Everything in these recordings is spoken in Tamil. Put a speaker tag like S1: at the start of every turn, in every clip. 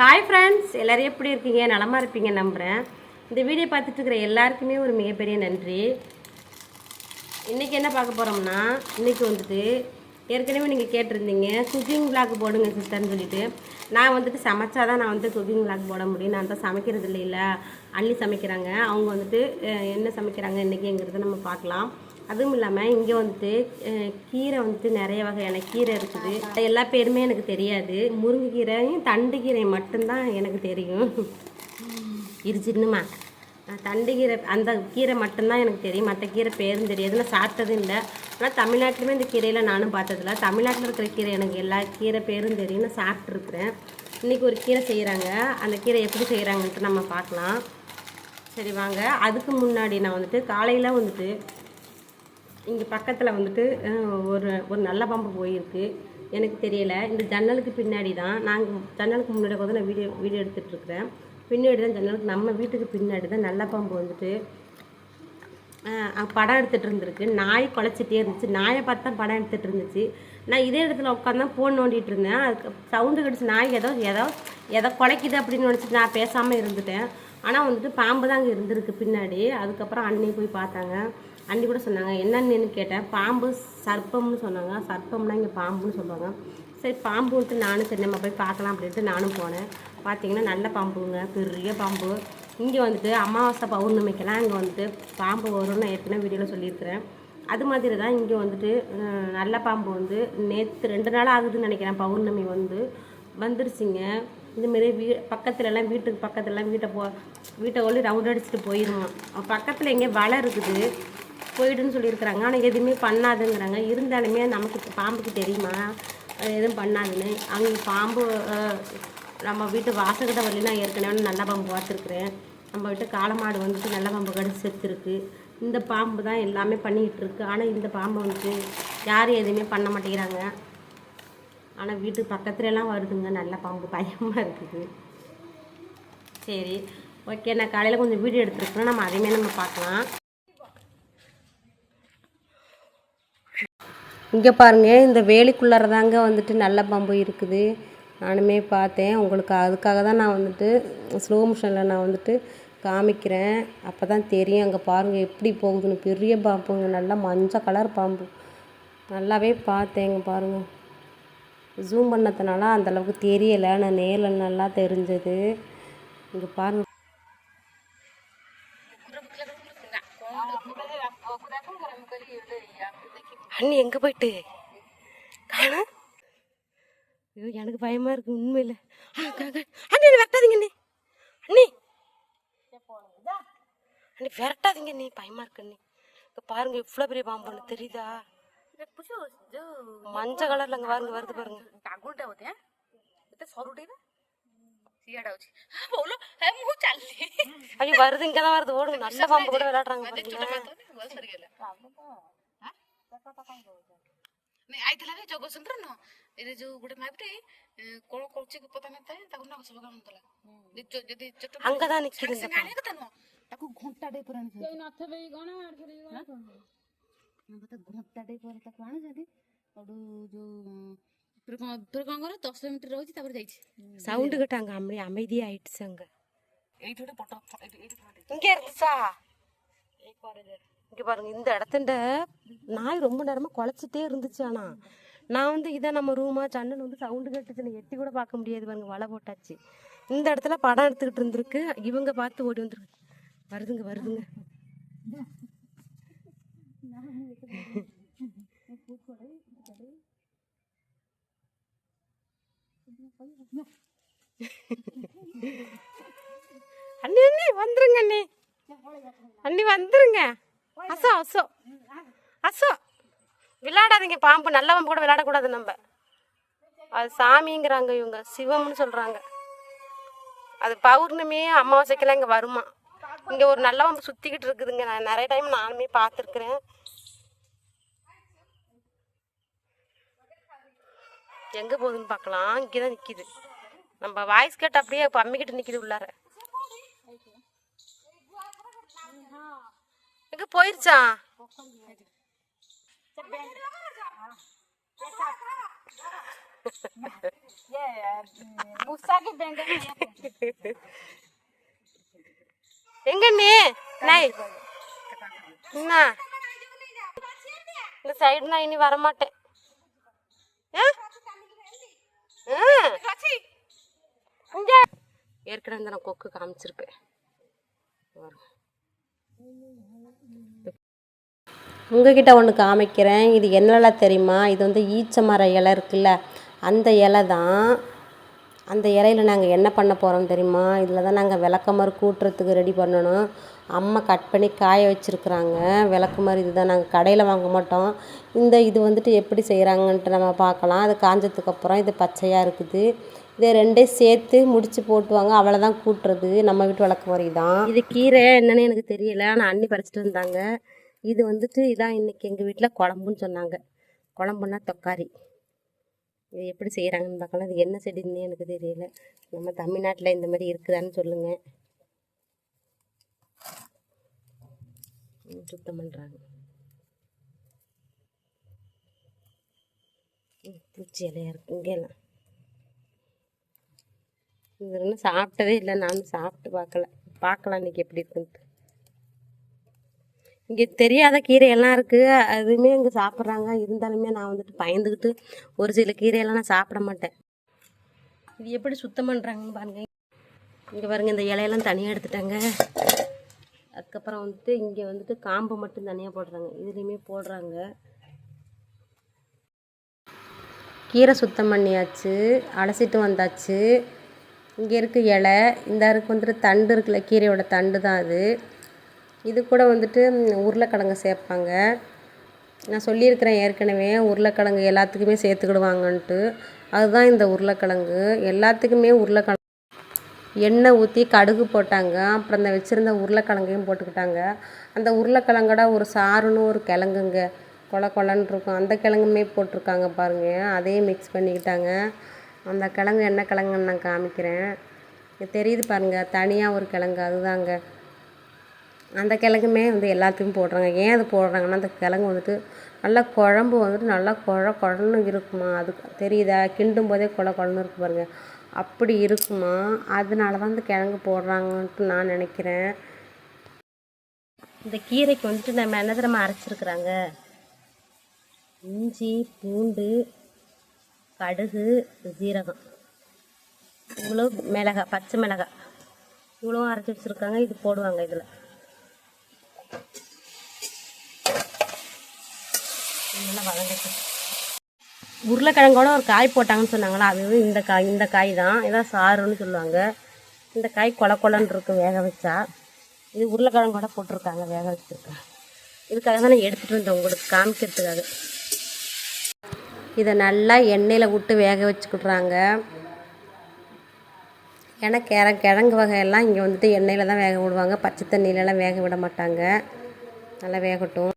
S1: ஹாய் ஃப்ரெண்ட்ஸ் எல்லோரும் எப்படி இருக்கீங்க? நலமாக இருப்பீங்க நம்புகிறேன் இந்த வீடியோ பார்த்துட்டு இருக்கிற எல்லாருக்குமே ஒரு மிகப்பெரிய நன்றி. இன்றைக்கி என்ன பார்க்க போகிறோம்னா இன்றைக்கி வந்துட்டு ஏற்கனவே நீங்கள் கேட்டிருந்தீங்க குக்கிங் விளாக் போடுங்க சிஸ்டர்னு சொல்லிட்டு. நான் வந்துட்டு சமைச்சா தான் நான் வந்து குக்கிங் விளாக் போட முடியும். நான் தான் சமைக்கிறது இல்லைல்ல அள்ளி சமைக்கிறாங்க. அவங்க வந்துட்டு என்ன சமைக்கிறாங்க இன்றைக்கிங்கிறத நம்ம பார்க்கலாம். அதுவும் இல்லாமல் இங்கே வந்துட்டு கீரை வந்துட்டு நிறைய வகையான கீரை இருக்குது. எல்லா பேருமே எனக்கு தெரியாது. முருங்கைக்கீரையும் தண்டு கீரை மட்டும்தான் எனக்கு தெரியும். இரு தண்டு கீரை அந்த கீரை மட்டும்தான் எனக்கு தெரியும். மற்ற கீரை பேரும் தெரியாது. நான் சாப்பிட்டதும் இல்லை. ஆனால் தமிழ்நாட்டிலுமே இந்த கீரையில் நானும் பார்த்ததில்ல. தமிழ்நாட்டில் இருக்கிற கீரை எனக்கு எல்லா கீரை பேரும் தெரியும். நான் சாப்பிட்ருக்குறேன் இன்றைக்கி ஒரு கீரை செய்கிறாங்க அந்த கீரை எப்படி செய்கிறாங்கன்ட்டு நம்ம பார்க்கலாம். சரி வாங்க. அதுக்கு முன்னாடி நான் வந்துட்டு காலையில் வந்துட்டு இங்கே பக்கத்தில் வந்துட்டு ஒரு ஒரு நல்ல பாம்பு போயிருக்கு. எனக்கு தெரியல. இந்த ஜன்னலுக்கு பின்னாடி தான் நாங்கள் ஜன்னலுக்கு முன்னாடி கூட நான் வீடியோ வீடியோ எடுத்துகிட்டு இருக்கிறேன். பின்னாடி தான் ஜன்னலுக்கு நம்ம வீட்டுக்கு பின்னாடி தான் நல்ல பாம்பு வந்துட்டு படம் எடுத்துகிட்டு இருந்திருக்கு. நாய் குலைச்சிட்டே இருந்துச்சு. நாயை பார்த்து தான் படம் எடுத்துகிட்டு இருந்துச்சு. நான் இதே இடத்துல உட்காந்து தான் ஃபோன் நோண்டிகிட்டு இருந்தேன். அதுக்கு சவுண்டு கிடச்சி நாய் ஏதோ ஏதோ எதோ குலைக்குது அப்படின்னு நினச்சிட்டு நான் பேசாமல் இருந்துட்டேன். ஆனால் வந்துட்டு பாம்பு தான் அங்கே இருந்திருக்கு பின்னாடி. அதுக்கப்புறம் அன்னைக்கு போய் பார்த்தாங்க. அண்ணி கூட சொன்னாங்க என்னன்னு கேட்டேன். பாம்பு சர்ப்பம்னு சொன்னாங்க. சர்ப்பம்னா இங்கே பாம்புன்னு சொல்லுவாங்க. சரி பாம்பு வந்துட்டு நானும் சரி நம்ம போய் பார்க்கலாம் அப்படின்ட்டு நானும் போனேன். பார்த்தீங்கன்னா நல்ல பாம்புங்க பெரிய பாம்பு. இங்கே வந்துட்டு அமாவாசை பௌர்ணமிக்கெல்லாம் இங்கே வந்துட்டு பாம்பு வரும்னு நான் ஏற்கனவே வீடியோவில் சொல்லியிருக்கிறேன். அது மாதிரி தான் இங்கே வந்துட்டு நல்ல பாம்பு வந்து நேற்று ரெண்டு நாள் ஆகுதுன்னு நினைக்கிறேன். பௌர்ணமி வந்து வந்துருச்சுங்க. இதுமாரி வீ பக்கத்துலலாம் வீட்டுக்கு பக்கத்துலலாம் வீட்டை போ வீட்டை ஒளி ரவுண்ட் அடிச்சுட்டு போயிடுவோம் பக்கத்தில் எங்கே வலை இருக்குது. போயிடுன்னு சொல்லியிருக்கிறாங்க. ஆனால் எதுவுமே பண்ணாதுங்கிறாங்க. இருந்தாலுமே நமக்கு பாம்புக்கு தெரியுமா? எதுவும் பண்ணாதுன்னு. அங்கே பாம்பு நம்ம வீட்டு வாசக்கிட்ட வரலையும் நான் ஏற்கனவே நல்ல பாம்பு பார்த்துருக்குறேன். நம்ம வீட்டு காளமாடு வந்துட்டு நல்ல பாம்பு கடிச்சு செத்துருக்கு. இந்த பாம்பு தான் எல்லாமே பண்ணிக்கிட்டு இருக்கு ஆனால் இந்த பாம்பு வந்துட்டு யாரும் எதுவுமே பண்ண மாட்டேங்கிறாங்க. ஆனால் வீட்டு பக்கத்துலலாம் வருதுங்க. நல்ல பாம்பு. பயமாக இருக்குது. சரி. ஓகே. நான் காலையில் கொஞ்சம் வீடியோ எடுத்துருக்கேன் நம்ம அதையுமே நம்ம பார்க்கலாம். இங்கே பாருங்க இந்த வேலிக்குள்ளார தாங்க வந்துட்டு நல்ல பாம்பு இருக்குது. நானுமே பார்த்தேன். உங்களுக்கு அதுக்காக தான் நான் வந்துட்டு ஸ்லோ மோஷனில் நான் வந்துட்டு காமிக்கிறேன். அப்போ தான் தெரியும். அங்கே பாருங்கள் எப்படி போகுதுன்னு. பெரிய பாம்புங்க. நல்லா மஞ்சள் கலர் பாம்பு. நல்லாவே பார்த்தேங்க பாருங்கள் ஜூம் பண்ணதுனால அந்த அளவுக்கு தெரியலை. நான் நேரில் நல்லா தெரிஞ்சது. இங்கே பாருங்கள் அண்ணி எங்கே போயிட்டு? காணா ஐயோ எனக்கு பயமாக இருக்கு உண்மையில. அண்ணி வெட்டாதீங்க அண்ணி. அண்ணி. அண்ணி விரட்டாதீங்க நீ பயமாக இருக்கு அண்ணி. பாருங்க இவ்வளோ பெரிய பாம்புன்னு தெரியுதா? மஞ்ச கலர்ல அங்க பாருங்க வருது பாருங்க. ஐயோ வருது இங்க தான் வருது. ஓடுங்க நல்ல பாம்பு கூட விளையாடுறாங்க பாருங்க
S2: ନାଇଁ ଆଇଥିଲା ବି ଜଗତସିଂହପୁର ଏ ଯୋଉ ଗୋଟେ ମ୍ୟାପରେ କଣ କରୁଛି ପତା ନଥାଏ ତାକୁ ନାଗ ସେବା କରୁନଥିଲା ଯଦି ଚୋଟ ଆଣିବା କଥା ନୁହଁ ତାକୁ ଘଣ୍ଟାଟେ ପରେ ଆଣିଛନ୍ତି ନଥିବେ କଣ ମତେ ଘଣ୍ଟାଟେ ପରେ ତାକୁ ଆଣୁଛନ୍ତି ସେଠୁ ଯୋଉ ତୋର କଣ ତୋର କଣ କର ଦଶ ମିନିଟ୍ ରହୁଛି ତାପରେ ଯାଇଛି
S1: ସାଉଣ୍ଡ କଟାଙ୍ଗ ଆମେ ଆମେ ଦିଏ ଆଇଟ୍ ସାଙ୍ଗ
S2: ଏଇଠି ଗୋଟେ ପଟ ଏଇଠି ଏଇଠି
S1: ଏଇ କରେ இங்க பாருங்க இந்த இடத்துண்ட நாய் ரொம்ப நேரமா குலைச்சிட்டே இருந்துச்சு ஆனா. நான் வந்து இதை நம்ம ரூமா ஜன்னல் வந்து சவுண்டு கேட்டுச்சு எட்டி கூட பார்க்க முடியாது பாருங்க வலை போட்டாச்சு. இந்த இடத்துல படம் எடுத்துக்கிட்டு இருந்திருக்கு. இவங்க பார்த்து ஓடி வந்துருக்கு வருதுங்க வருதுங்க. அண்ணி அண்ணி வந்துருங்க அண்ணி. அண்ணி வந்துருங்க. அசோ அசோ. அசோ. விளையாடாதீங்க பாம்பு. நல்ல பாம்பு கூட விளையாடக்கூடாது நம்ம. அது சாமிங்கிறாங்க இவங்க சிவம்னு சொல்றாங்க. அது பௌர்ணமி அமாவாசைக்கெல்லாம் இங்கே வருமா? இங்கே ஒரு நல்ல பாம்பு சுற்றிக்கிட்டு இருக்குதுங்க. நான் நிறைய டைம் நானுமே பார்த்துருக்குறேன். எங்கே போகுதுன்னு பார்க்கலாம். இங்கே தான் நிற்கிது நம்ம வாய்ஸ் கேட்டு அப்படியே பம்மிக்கிட்டு நிற்கிது உள்ளார. எங்க போயிருச்சா? எங்க நீ? நாய் என்ன? இந்த சைடு நான் இனி வரமாட்டேன். ஏற்கனவே இந்த நான் கொக்கு காமிச்சிருப்பேன். வரும் உங்ககிட்ட ஒன்று காமிக்கிறேன். இது என்னெல்லாம் தெரியுமா? இது வந்து ஈச்ச மர இலை இருக்குல்ல அந்த இலை தான் அந்த இலையில நாங்கள் என்ன பண்ண போகிறோம் தெரியுமா? இதில் தான் நாங்கள் விளக்கமாறு கூட்டுறதுக்கு ரெடி பண்ணணும். அம்மா கட் பண்ணி காய வச்சுருக்குறாங்க. விளக்குமாறு இது தான் நாங்கள் கடையில் வாங்க மாட்டோம். இந்த இது வந்துட்டு எப்படி செய்கிறாங்கன்ட்டு நம்ம பார்க்கலாம். அது காஞ்சதுக்கப்புறம் இது பச்சையாக இருக்குது. இதை ரெண்டையும் சேர்த்து முடிச்சு போட்டுவாங்க. அவ்வளோதான் கூட்டுறது. நம்ம வீட்டு விளக்கு முறை தான் இது கீரை என்னன்னு எனக்கு தெரியல. ஆனால் அண்ணி பறிச்சிட்டு வந்தாங்க. இது வந்துட்டு இதான் இன்னைக்கு எங்கள் வீட்டில் குழம்புன்னு சொன்னாங்க. குழம்புன்னா தொக்காரி. இது எப்படி செய்கிறாங்கன்னு பார்க்கலாம். இது என்ன செடின்னு எனக்கு தெரியல. நம்ம தமிழ்நாட்டில் இந்த மாதிரி இருக்குதான்னு சொல்லுங்கள் சுத்தம் பண்ணுறாங்க பூச்சி இலையா இருக்கு? இங்கெல்லாம். இது இன்னும் சாப்பிட்டதே இல்லை. நானும் சாப்பிட்டு பார்க்கல. பார்க்கலாம் இன்னைக்கு எப்படி இருக்குன்ட்டு. இங்கே தெரியாத கீரையெல்லாம் இருக்குது அதுவுமே இங்கே சாப்பிட்றாங்க. இருந்தாலுமே நான் வந்துட்டு பயந்துக்கிட்டு ஒரு சில கீரையெல்லாம் நான் சாப்பிட மாட்டேன். இது எப்படி சுத்தம் பண்ணுறாங்கன்னு பாருங்கள் இங்கே பாருங்கள் இந்த இலையெல்லாம் தனியாக எடுத்துட்டாங்க. அதுக்கப்புறம் வந்துட்டு இங்கே வந்துட்டு காம்பு மட்டும் தனியாக போடுறாங்க. இதுலேயுமே போடுறாங்க. கீரை சுத்தம் பண்ணியாச்சு. அலசிட்டு வந்தாச்சு. இங்கே இருக்குது இலை இந்த இருக்கு வந்துட்டு தண்டு இருக்குல்ல கீரையோட தண்டு தான் அது. இது கூட வந்துட்டு உருளைக்கிழங்கு சேர்ப்பாங்க. நான் சொல்லியிருக்கிறேன் ஏற்கனவே உருளைக்கிழங்கு எல்லாத்துக்குமே சேர்த்துக்கிடுவாங்கன்ட்டு. அதுதான் இந்த உருளைக்கிழங்கு. எல்லாத்துக்குமே உருளைக்கிழங்கு. எண்ணெய் ஊற்றி கடுகு போட்டாங்க. அப்புறம் இந்த வச்சுருந்த உருளைக்கிழங்கையும் போட்டுக்கிட்டாங்க. அந்த உருளைக்கிழங்கோட ஒரு சாறுன்னு ஒரு கிழங்குங்க. கொல கொலன்னு இருக்கும். அந்த கிழங்குமே போட்டிருக்காங்க பாருங்கள் அதையும் மிக்ஸ் பண்ணிக்கிட்டாங்க. அந்த கிழங்கு என்ன கிழங்குன்னு நான் காமிக்கிறேன். தெரியுது பாருங்க தனியாக ஒரு கிழங்கு அதுதாங்க. அந்த கிழங்குமே வந்து எல்லாத்துக்கும் போடுறாங்க. ஏன் அது போடுறாங்கன்னா அந்த கிழங்கு வந்துட்டு நல்லா குழம்பு வந்துட்டு நல்லா குழ குழன்னு இருக்குமா? அது தெரியுதா? கிண்டும் போதே குழ குழன்னு இருக்கு பாருங்க. அப்படி இருக்குமா? அதனால தான் இந்த கிழங்கு போடுறாங்கன்ட்டு நான் நினைக்கிறேன். இந்த கீரைக்கு வந்துட்டு நம்ம என்ன தினமாக அரைச்சிருக்கிறாங்க? இஞ்சி பூண்டு கடுகு ஜீரகம் இவ்வளோ மிளகாய் பச்சை மிளகாய் இவ்வளோ அரைச்சி வச்சுருக்காங்க. இது போடுவாங்க இதில். நல்லா வதங்கட்டும் உருளைக்கிழங்கோட ஒரு காய் போட்டாங்கன்னு சொன்னாங்களா? அது இந்த காய் இந்த காய் தான். இதான் சாறுன்னு சொல்லுவாங்க. இந்த காய் கொல கொலன்னு இருக்கும் வேக வச்சா. இது உருளைக்கிழங்கோட போட்டிருக்காங்க வேக வச்சுருக்காங்க. இதுக்காக தான் நான் எடுத்துகிட்டு வந்தேன் உங்களுக்கு. காமிக்கிறதுக்காக. இதை நல்லா எண்ணெயில் விட்டு வேக வச்சுக்கிட்றாங்க. ஏன்னா கிழ கிழங்கு வகையெல்லாம் இங்கே வந்துட்டு எண்ணெயில் தான் வேக விடுவாங்க. பச்சை தண்ணியிலலாம் வேக விட மாட்டாங்க. நல்லா வேகட்டும்.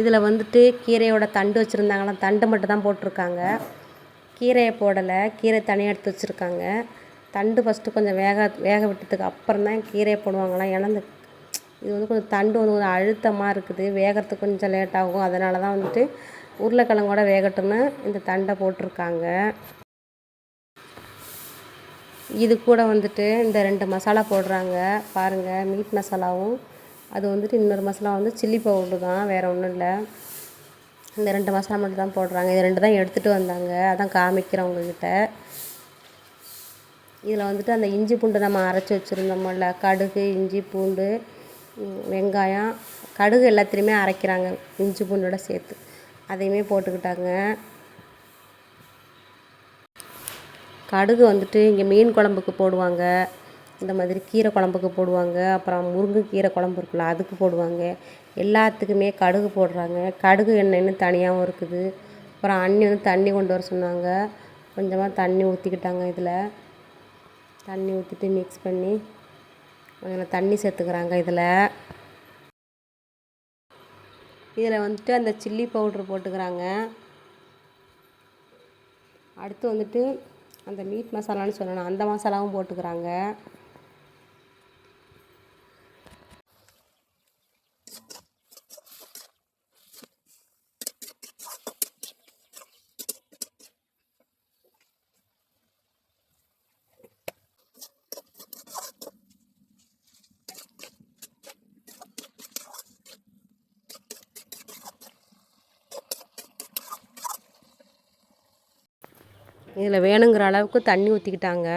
S1: இதில் வந்துட்டு கீரையோட தண்டு வச்சுருந்தாங்களாம் தண்டு மட்டும் தான் போட்டிருக்காங்க. கீரையை போடலை. கீரை தனியாக எடுத்து வச்சுருக்காங்க. தண்டு ஃபஸ்ட்டு கொஞ்சம் வேக வேக விட்டதுக்கு அப்புறம் தான் கீரையை போடுவாங்களாம். ஏன்னா இந்த இது வந்து கொஞ்சம் தண்டு வந்து கொஞ்சம் அழுத்தமாக இருக்குது. வேகிறதுக்கு கொஞ்சம் லேட் ஆகும். அதனால தான் வந்துட்டு உருளைக்கிழங்கோட வேகட்டும்னு இந்த தண்டை போட்டிருக்காங்க. இது கூட வந்துட்டு இந்த ரெண்டு மசாலா போடுறாங்க. பாருங்கள் மீட் மசாலாவும். அது வந்துட்டு இன்னொரு மசாலா வந்து சில்லி பவுடர் தான் வேறு ஒன்றும் இல்லை. இந்த ரெண்டு மசாலா மட்டும் தான் போடுறாங்க. இது ரெண்டு தான் எடுத்துகிட்டு வந்தாங்க. அதான் காமிக்கிறேன் உங்ககிட்ட. இதில் வந்துட்டு அந்த இஞ்சி பூண்டு நம்ம அரைச்சி வச்சுருந்தோம்ல கடுகு இஞ்சி பூண்டு வெங்காயம் கடுகு எல்லாத்துலேயுமே அரைக்கிறாங்க இஞ்சி பூண்டோட சேர்த்து. அதையுமே போட்டுக்கிட்டாங்க. கடுகு வந்துட்டு இங்கே மீன் குழம்புக்கு போடுவாங்க. இந்த மாதிரி கீரை குழம்புக்கு போடுவாங்க. அப்புறம் முருங்கைக்கீரை குழம்பு இருக்குல்ல அதுக்கு போடுவாங்க. எல்லாத்துக்குமே கடுகு போடுறாங்க. கடுகு எண்ணெய்னு தனியாகவும் இருக்குது. அப்புறம் அண்ணி வந்து தண்ணி கொண்டு வர சொன்னாங்க. கொஞ்சமாக தண்ணி ஊற்றிக்கிட்டாங்க இதில். தண்ணி ஊற்றிட்டு மிக்ஸ் பண்ணி கொஞ்சம் தண்ணி சேர்த்துக்கிறாங்க இதில். இதில் வந்துட்டு அந்த சில்லி பவுட்ரு போட்டுக்கிறாங்க. அடுத்து வந்துட்டு அந்த மீட் மசாலான்னு சொல்லணும். அந்த மசாலாவும் போட்டுக்கிறாங்க. இதில் வேணுங்கிற அளவுக்கு தண்ணி ஊற்றிக்கிட்டாங்க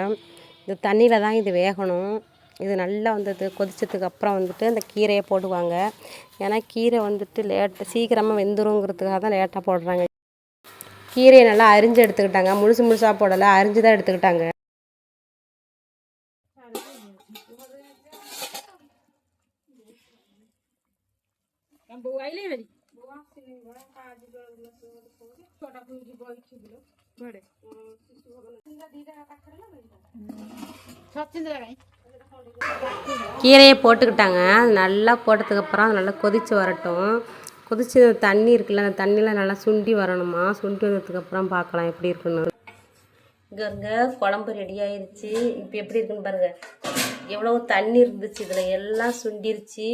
S1: இந்த தண்ணியில் தான் இது வேகணும். இது நல்லா வந்தது கொதிச்சதுக்கு அப்புறம் வந்துட்டு அந்த கீரையை போடுவாங்க. ஏன்னா கீரை வந்துட்டு லேட் சீக்கிரமாக வெந்துருங்கிறதுக்காக தான் லேட்டாக போடுறாங்க. கீரையை நல்லா அரிஞ்சு எடுத்துக்கிட்டாங்க. முழுசு முழுசாக போடலை அரிஞ்சு தான் எடுத்துக்கிட்டாங்க. கீரையை போட்டுக்கிட்டாங்க. அது நல்லா போட்டதுக்கப்புறம் அது நல்லா கொதித்து வரட்டும். கொதிச்சு தண்ணி இருக்குல்ல அந்த தண்ணியில் நல்லா சுண்டி வரணுமா? சுண்டி வந்ததுக்கப்புறம் பார்க்கலாம் எப்படி இருக்குன்னு. இங்கே இருங்க குழம்பு ரெடி ஆயிடுச்சு இப்போ எப்படி இருக்குன்னு பாருங்கள் எவ்வளோ தண்ணி இருந்துச்சு இதில் எல்லாம் சுண்டிருச்சு.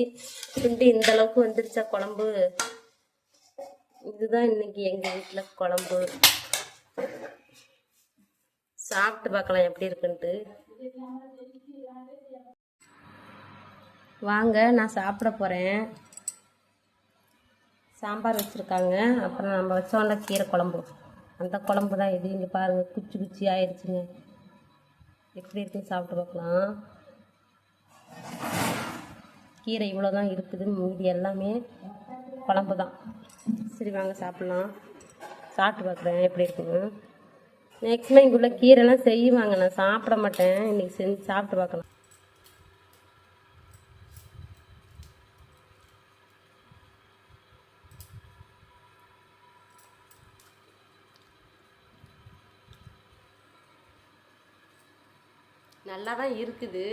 S1: சுண்டி இந்த அளவுக்கு வந்துருச்சா குழம்பு? இதுதான் இன்னைக்கு எங்கள் வீட்டில் குழம்பு. சாப்பிட்டு பார்க்கலாம் எப்படி இருக்குன்ட்டு. வாங்க நான் சாப்பிட போகிறேன் சாம்பார் வச்சுருக்காங்க. அப்புறம் நம்ம வச்சோம்ல கீரை குழம்பு. அந்த குழம்பு தான் இது. இங்கே பாருங்கள் குச்சி குச்சி ஆயிடுச்சுங்க. எப்படி இருக்குன்னு சாப்பிட்டு பார்க்கலாம். கீரை இவ்வளோ தான் இருக்குது. மீதி எல்லாமே குழம்பு தான் சரி வாங்க சாப்பிட்லாம். சாப்பிட்டு பார்க்குறேன். எப்படி இருக்குன்னு? மேக்ஸிமம் இங்கே உள்ள கீரைலாம் செய்வாங்க. நான் சாப்பிட மாட்டேன். இன்றைக்கி செஞ்சு சாப்பிட்டு பார்க்கலாம். நல்லா தான் இருக்குது.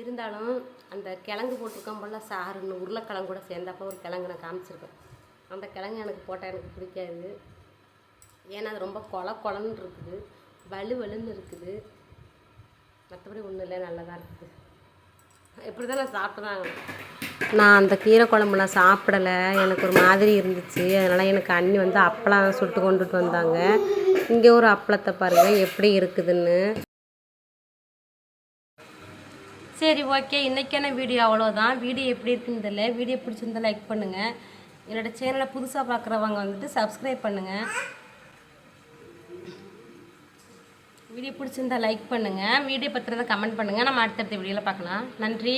S1: இருந்தாலும் அந்த கிழங்கு போட்டிருக்கோம் போல சாறுன்னு உருளைக்கிழங்கு கூட சேர்ந்தாப்ப ஒரு கிழங்கு நான் காமிச்சிருக்கேன். அந்த கிழங்கு எனக்கு போட்டால் எனக்கு பிடிக்காது. ஏன்னா அது ரொம்ப கொல கொலன்னு இருக்குது. வலு வலுன்னு இருக்குது. மற்றபடி ஒன்றும் இல்லை நல்லா தான் இருக்குது. எப்படி தான் நான் சாப்பிட்றாங்க நான் அந்த கீரை குழம்புலாம் சாப்பிடலை. எனக்கு ஒரு மாதிரி இருந்துச்சு. அதனால் எனக்கு அண்ணி வந்து அப்பளம் சுட்டு கொண்டுட்டு வந்தாங்க. இங்கே ஒரு அப்பளத்தை பாருங்கள் எப்படி இருக்குதுன்னு. சரி ஓகே. இன்றைக்கான வீடியோ அவ்வளோதான் வீடியோ எப்படி இருக்குன்னு தெரியல. வீடியோ பிடிச்சிருந்தா லைக் பண்ணுங்கள் என்னோட சேனலை புதுசாக பார்க்குறவங்க வந்துட்டு சப்ஸ்கிரைப் பண்ணுங்கள் வீடியோ பிடிச்சிருந்தா லைக் பண்ணுங்கள் வீடியோ பற்றினதை கமெண்ட் பண்ணுங்கள் நம்ம அடுத்தடுத்த வீடியோவில் பார்க்கலாம். நன்றி.